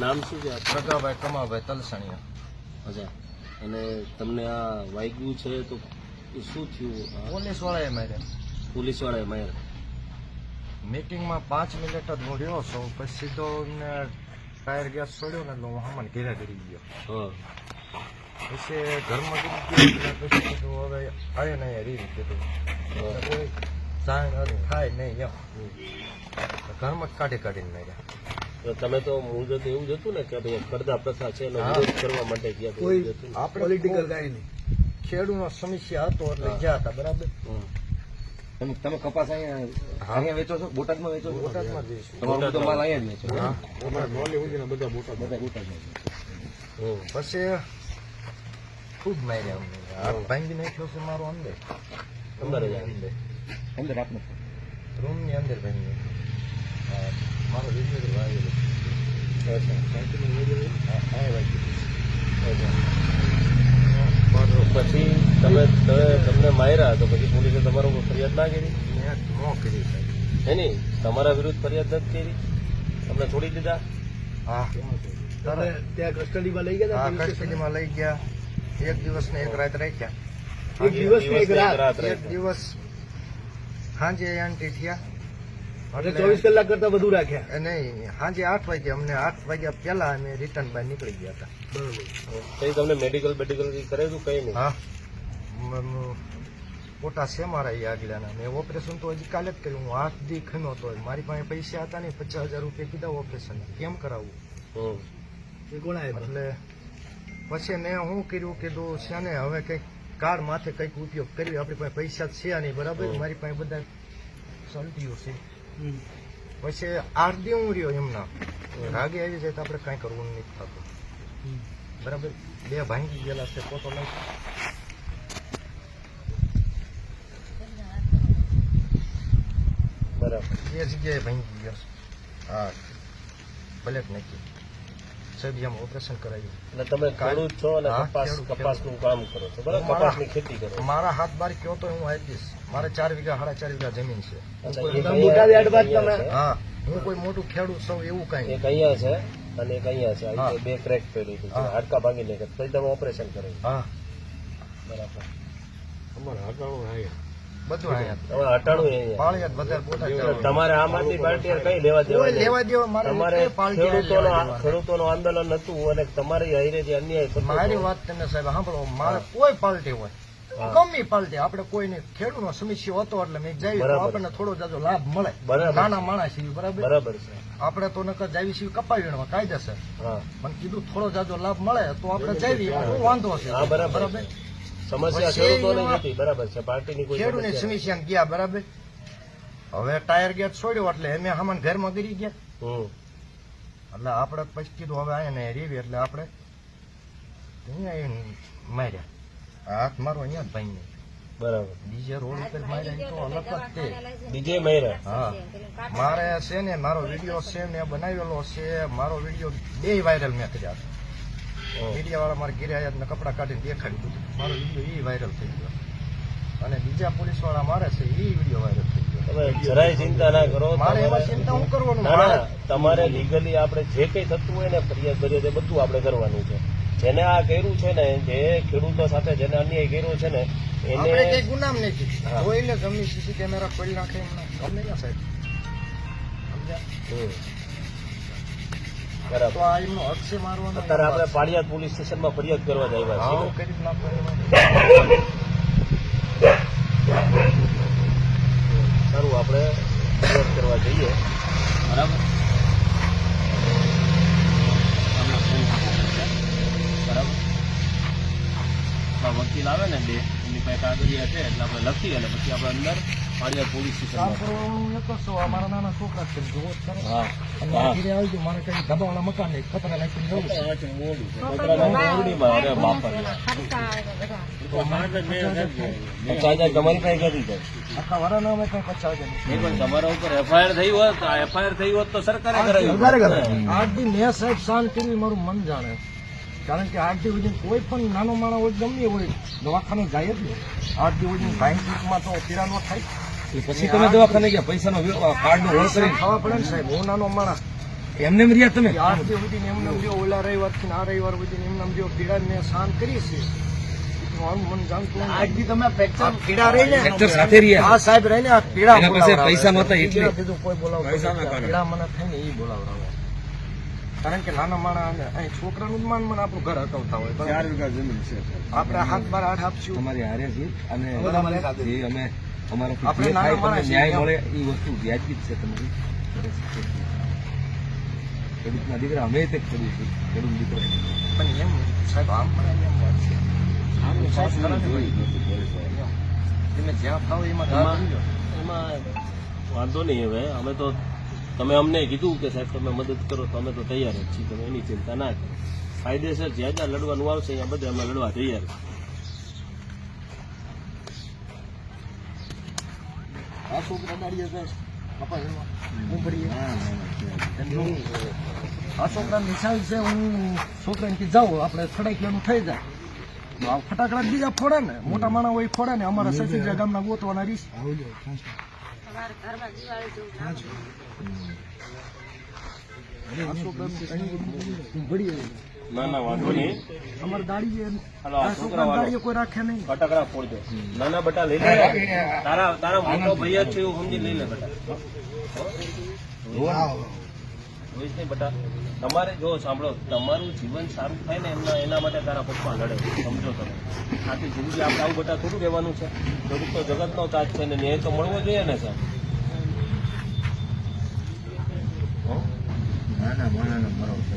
નામ શું છે આપનું? સગાભાઈ કમાભાઈ તલસણિયા. અચ્છા. અને તમને આ વાગ્યું છે તો શું થયું? પોલીસ વાળાએ માર્યા. પોલીસ વાળાએ માર્યા? મીટિંગમાં પાંચ મિનિટ જ હું રહ્યો છું પછી સીધો એમને ટાયર ગેસ છોડ્યો ને એટલે હું હમણાં ઘેરા કરી ગયો. હા. પછી ઘરમાં ગઈ ગયો પછી કીધું હવે આવે ને રીત કીધું. હતી, થાય નહીં એમ. ઘરમાં જ કાઢી કાઢીને માર્યા. તો તમે તો મૂળ તો એવું જ હતું ને કે ભાઈ કરદા પ્રથા છે એનો વિરોધ કરવા માટે ગયા કોઈ એવું જ ને? પોલિટિકલ કાંઈ નહીં. ખેડૂનો સમસ્યા હતો એટલે. ગયા હતા બરાબર? તમે તમે કપાસ અહીંયા અહીંયા વેચો છો? બોટાદમાં વેચો છો? બોટાદમાં જઈશું તમારો બધો માલ અહીંયા જ વેચો હા. બધા બોટાદ વેચો. હમ. પછી ખૂબ માર્યા ભાંગી નાખ્યો છે મારો અંદર. અંદર જ અંદર. અંદર આપને. રૂમની અંદર ભાંગી નાખ્યો. મારો વીડિયો વાગેલો અચ્છા. હા, આ વાગ્યું. તો પછી તમે તમે- તમને માર્યા તો પછી પોલીસે તમારો ફરિયાદ ના કરી? મેં નો કરી સાહેબ. હે નહીં તમારા વિરુદ્ધ ફરિયાદ નથી કરી? તમને છોડી દીધા? હા. તમે ત્યાં કસ્ટડીમાં લઈ ગયા હા કસ્ટડીમાં લઈ ગયા. એક દિવસ ને એક રાત રાખ્યા. એક દિવસ ને એક રાત? એક દિવસ સાંજે એન્ટ્રી થયા. એટલે ચોવીસ કલાક કરતા વધુ રાખ્યા. નહીં સાંજે આઠ વાગે અમને આઠ વાગ્યા પહેલા અમે રિટર્ન બાય નીકળી ગયા હતા. બરોબર. કઈ તમને મેડિકલ બેડિકલ કરેલું કઈ નહીં? હા. મોટા પોટા છે મારા એ આગલાના મેં ઓપરેશન તો હજી કાલે જ કર્યું. હું હાથ દી ખમ્યો તો મારી પાસે પૈસા હતા નહીં પચાસ હજાર રૂપિયા કીધા ઓપરેશન કેમ કરાવવું. એ કોણ એટલે પછી મેં શું કર્યું કીધું છે ને હવે કંઈક કાર માથે કંઈક ઉપયોગ કર્યો. આપણી પાસે પૈસા જ છે નહીં બરાબર? મારી પાસે બધા સલટીઓ છે. પછી આઠ હું રહ્યો એમના રાગે આવી જાય તો આપણે કાંઈ કરવું નથી થતું. બરાબર? બે ભાંગી ગયેલા છે પોતો લઈ. બરાબર. બે જગ્યાએ ભાંગી ગયો. હા. હા જ નાખી. સાહેબ જેમ ઓપરેશન કરાયું. એટલે તમે ખેડૂત છો અને કપાસ કપાસનું કામ કરો છો. બરાબર મારા- કપાસની ખેતી કરો છો. મારા હાથ બાર કયો તો હું આપીશ મારે ચાર વીઘા સાડા ચાર વીઘા જમીન છે. છે. હા હું કોઈ મોટું ખેડૂત સૌ એવું કઈ. એક અહીંયા છે અને એક અહીંયા છે. આ બે ક્રેક પડ્યું છે. હાડકા ભાંગી લે પછી તમે ઓપરેશન કરો હા. બરાબર. બધું અહીંયા હવે તમારે આમ આદમી પાર્ટી કઈ લેવા દેવા તમારે ખેડૂતોનો આંદોલન હતું અને તમારી હારે જે અન્યાય મારી વાત તમે સાહેબ સાંભળો. મારે કોઈ પાર્ટી હોય. ગમી પાર્ટી આપણે કોઈને ખેડૂતનો સમસ્યા હતો એટલે મેં તો આપણને થોડો જાજો લાભ મળે. નાના માણસ બરાબર? બરાબર છે આપણે તો નકર જાવી છીએ કપાવી વીણવા કાયદેસર. મને પણ કીધું થોડો જાજો લાભ મળે તો આપણે જઈએ વાંધો છે. બરાબર. સમસ્યા ખેડૂતોની એમાં બરાબર છે પાર્ટીની કોઈ ખેડૂતની સમસ્યા ગયા બરાબર? હવે ટાયર ગેટ છોડ્યો એટલે અમે હમણાં ઘરમાં ગરી ગયા. એટલે આપણે પછી કીધું હવે અહીંયા રેવી એટલે આપણે અહીંયા માર્યા. હાથ મારો અહીંયા ભાઈ ને બરાબર. બીજે રોડ ઉપર માર્યા તો અલગ જ તે. બીજે માર્યા. હા. મારે છે ને મારો વીડિયો છે મેં બનાવેલો છે. મારો વીડિયો બે વાયરલ મેં કર્યા મીડિયા વાળા મારે ઘેરે આયા ને કપડા કાઢીને દેખાડી દીધું. મારો વીડિયો એ વાયરલ થઈ ગયો. અને બીજા પોલીસવાળા મારે છે એ વીડિયો વાયરલ થઈ ગયો. તમે જરાય ચિંતા ના કરો મારે એમાં તમારે- ચિંતા હું કરવાનું? ના ના મારે- તમારે લીગલી આપણે જે કઈ થતું હોય ને ફરિયાદ કરીએ તે બધું આપણે કરવાનું છે. જેને આ કર્યું છે ને જે ખેડૂતો સાથે જેને અન્યાય કર્યો છે ને એને કઈ ગુનામ નથી. જોઈને ગમે સીસી કેમેરા ખોલી નાખે ગમે ના સાહેબ સમજ્યા? તો આ એમનો હક છે મારવાનો અત્યારે આપણે પાળિયાદ પોલીસ સ્ટેશનમાં ફરિયાદ કરવા જ આવ્યા હા. છીએ હું કરી જ નાખું એમાં. સારું આપણે ફરિયાદ કરવા જઈએ. બરાબર. બરાબર. વકીલ આવે ને બે એમની પાસે કાગળિયા છે એટલે આપણે લખી અને પછી આપણે અંદર પાળિયાદ પોલીસ કરવાનું એક જ છો. નાના છોકરા છે જુઓ જ ખરા. અને આવી મારે કઈ ધબાવાળા મકાન નહીં ખતરા નાખીને જવું તમારી પાસે જાય આખા વરાના અમે કઈ પચાસ હજાર તમારા ઉપર એફઆઈઆર થઈ હોત એફઆઈઆર થઈ હોત તો સરકારે કરાવી સરકારે દી મેં સાહેબ શાંત મારું મન જાણે. કારણ કે આઠ દી કોઈ પણ નાનો માણસ હોય ગમે હોય દવાખાને જાય જ નહીં. આઠ દી સુધી ભાઈ તો પીડા ન થાય. પછી તમે દવાખાને ગયા પૈસાનો કાર્ડ નો હોલ કરી. ખાવા પડે ને સાહેબ હું નાનો માણસ. એમને રહ્યા તમે? સુધી એમને રહ્યો ઓલા રવિવારથી ને આ રવિવાર સુધી એમને એમ રહ્યો પીડા ને શાંત કરી છે મારું મન જાણતું નથી. આજ દી તમે ફ્રેક્ચર આ પીડા રહી ને. ફ્રેક્ચર સાથે રહ્યા. આ સાહેબ રહી ને. આ પીડા એના પાસે બોલાવડાવે. પૈસા નહોતા એટલે. પીડા કીધું કોઈ બોલાવતું નથી. પીડા મને થાય ને એ બોલાવડાવે. કારણ કે નાના માણસ અહીં છોકરાનું માન મને આપણું ઘર હટાવતા હોય. બરાબર? આપણે હાથ બાર આઠ આપશું. તમારી હારે છીએ અને અમે અમારાથી જે થાય તમને ન્યાય મળે એ વસ્તુ વ્યાજબી છે તમારી. ખેડૂતના દીકરા અમે તે ખેડૂત. ખેડૂત દીકરો પણ એમ સાહેબ આમ એમ વાત છે. તમે જ્યાં ફાવો એમાં એમાં- એમાં વાંધો નહીં હવે. અમે તો તમે અમને કીધું કે સાહેબ તમે મદદ કરો તો અમે તો તૈયાર જ છીએ. તમે એની ચિંતા ના કરો. કાયદેસર જ્યાં જ્યાં લડવાનું આવશે ત્યાં બધે અમે લડવા તૈયાર છીએ. આ છોકરા દાડીએ છે. આ છોકરા નિશાળ છે હું છોકરાને જાઉં. આપણે ફટાકડાનું થઈ જાય. આ ફટાકડા બીજા ફોડે ને. મોટા માણસ હોય ફોડે ને. અમારા સસીજા ગામના ગોતવાના રીસ. આવજો આ છોકરાનું. ના ના વાંધો નહીં. અમારે હાલો, આ છોકરા વાળો. કોઈ રાખે નહીં. ફટાકડા ફોડજો નાના બટા લઈ લે તારા તારા મોટો ભાઈ છે એવું સમજી લઈ લે બટા જોઈશ નહીં બટા તમારે જો સાંભળો તમારું જીવન સારું થાય ને એમના એના માટે તારા પપ્પા લડે સમજો તમે. આખી જિંદગી આપણે આવું બટા થોડું રહેવાનું છે. થોડુંક તો જગતનો તાજ છે ને ન્યાય તો મળવો જોઈએ ને સાહેબ? ના માણાનો મરો છે.